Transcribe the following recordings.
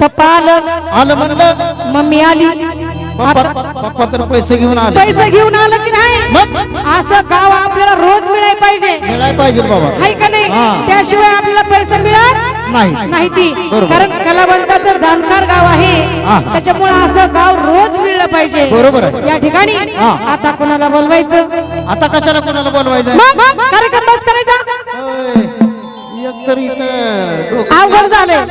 पप्पा आलं आलं म्हणलं मम्मी आली. पप्पा आता पप्पा तर पैसे घेऊन आले. पैसे घेऊन आलं की नाही? मग? असं गाव आपल्याला रोज मिळायला पाहिजे. मिळायला पाहिजे बाबा. हाय का नाही? हा. त्याशिवाय आपल्याला पैसे मिळत नाही. नाही ती. बरोबर. कारण कलावंताचं जाणकार गाव आहे. हा. त्याच्यामुळे असं गाव रोज मिळलं पाहिजे. बरोबर आहे. या ठिकाणी हा. आता कोणाला बोलवायचं? आता कशाला कोणाला बोलवायचं? मग? कार्यक्रम बस तर इथं अवघड झालंय.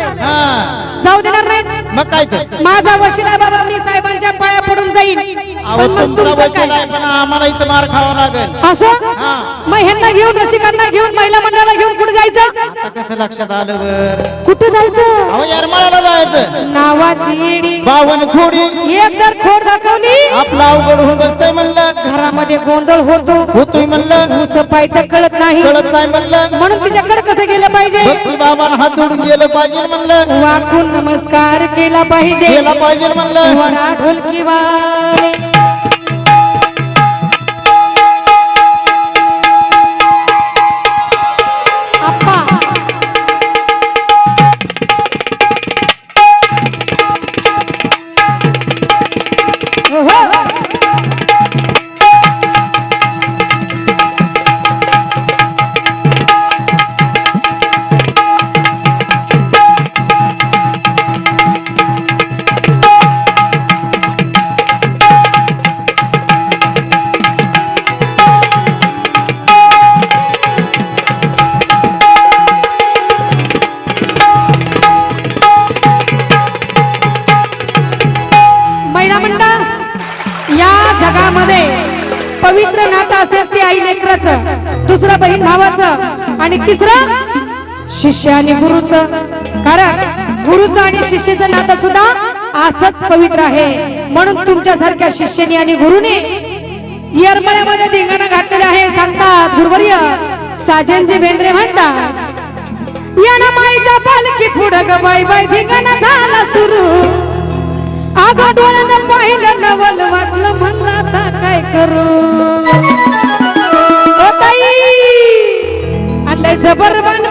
जाऊ देणार नाही मग काय तर माझा वशिला बाबा मी साहेबांच्या पाया पडून जाईल अहो तुमचा वशील? आहे पण आम्हाला इथं मार खावा लागेल. असं? हा. मग ह्यांना घेऊन रसिकांना घेऊन महिला मंडळाला घेऊन कुठे जायचं? आता कसं लक्षात आलं बर? कुठे जायचं? अहो येरमाळ्याला जायचं. नावाची येडी बावन खोडी. एक जर खोड दाखवली. आपलं अवघड होऊन बसतंय म्हणलं. घरामध्ये गोंधळ होतो. होतोय म्हणलं. पाय तर कळत नाही. कळत नाही म्हणलं. म्हणून तिच्याकडे कसं गेलं पाहिजे भक्ती बाबांना हात जोडून गेलं पाहिजे म्हणलं. वाकून नमस्कार केला पाहिजे. केला पाहिजे म्हणलं. ढोलकी वाले पवित्र असेल ते आई लेकराचं दुसरं बहीण भावाचं आणि तिसरं शिष्य आणि गुरुचं. कारण गुरुचं आणि शिष्याचं नातं सुद्धा असंच पवित्र आहे. म्हणून तुमच्यासारख्या शिष्यानी आणि गुरुने येरमळ्यामध्ये धिंगाणा घातलेले आहे सांगतात गुरुवर्य. साजनजी बेंद्रे म्हणतात याना माईच्या पालखी पुढं ग बाई बाई धिंगाणा झाला सुरू. अगं डोळ्यानं पाहिलं नवल वाटलं म्हणला काय करू? आलंय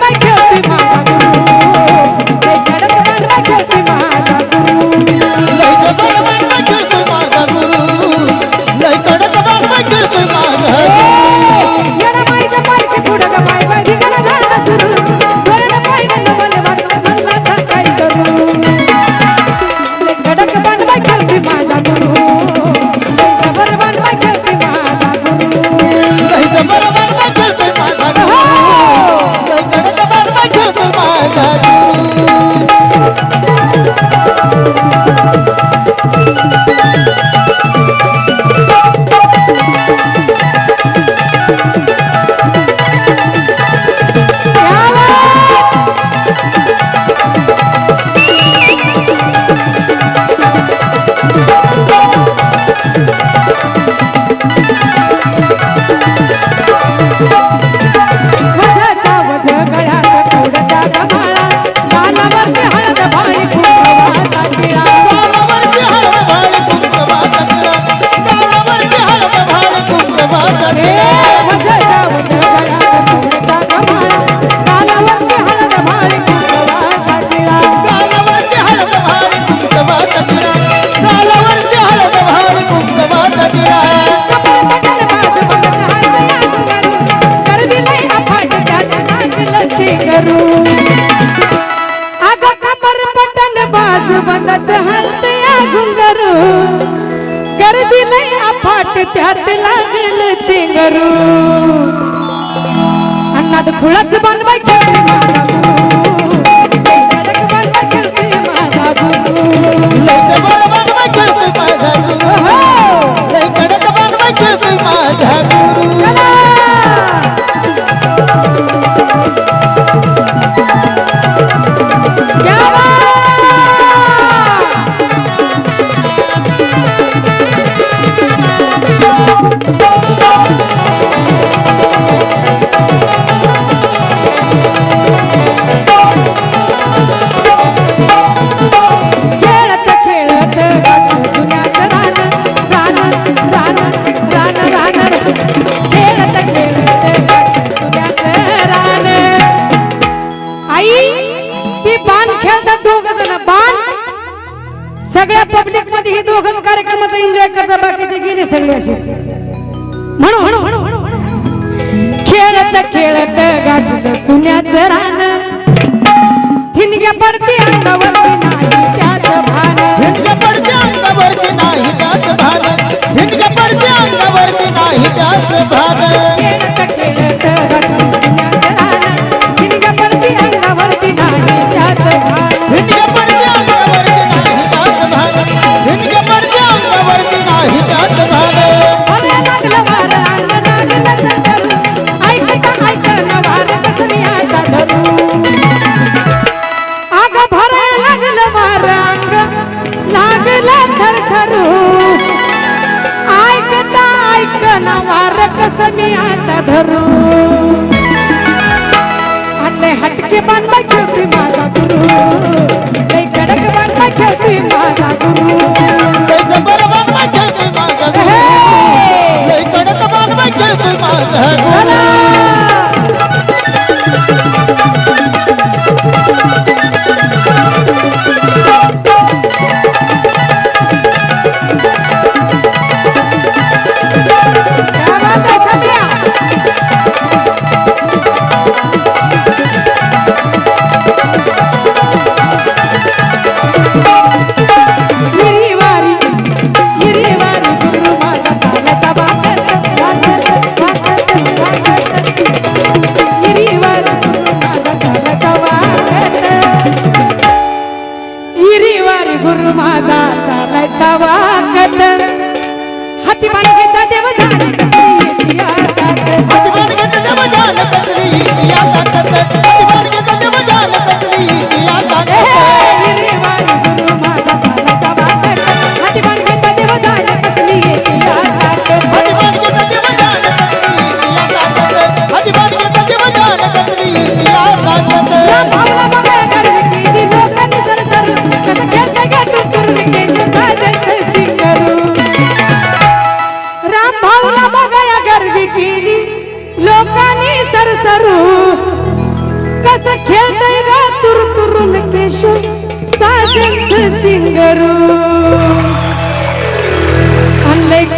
पटन बाज हलते या घुंगरू कर दिलंय अफाट त्यात लागेल चिंगरू अन्नात खुळाच बनवाय का बाकीचे गेले सगळे असेच. म्हणू म्हणू म्हणू खेळत खेळत गाठलं चुन्या रान. थिनग्या पडते अंगावरती नाही त्याच भान. थिनग्या पडते अंगावरती नाही त्याच भान. थिनग्या पडते अंगावरती नाही त्याच भान. श्वास मी आता धरू आणले हटके बांधा ठेवते माझा गुरु. कडक बांधा ठेवते माझा गुरु. लय कडक बांधा ठेवते माझा गुरु.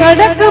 கடக்க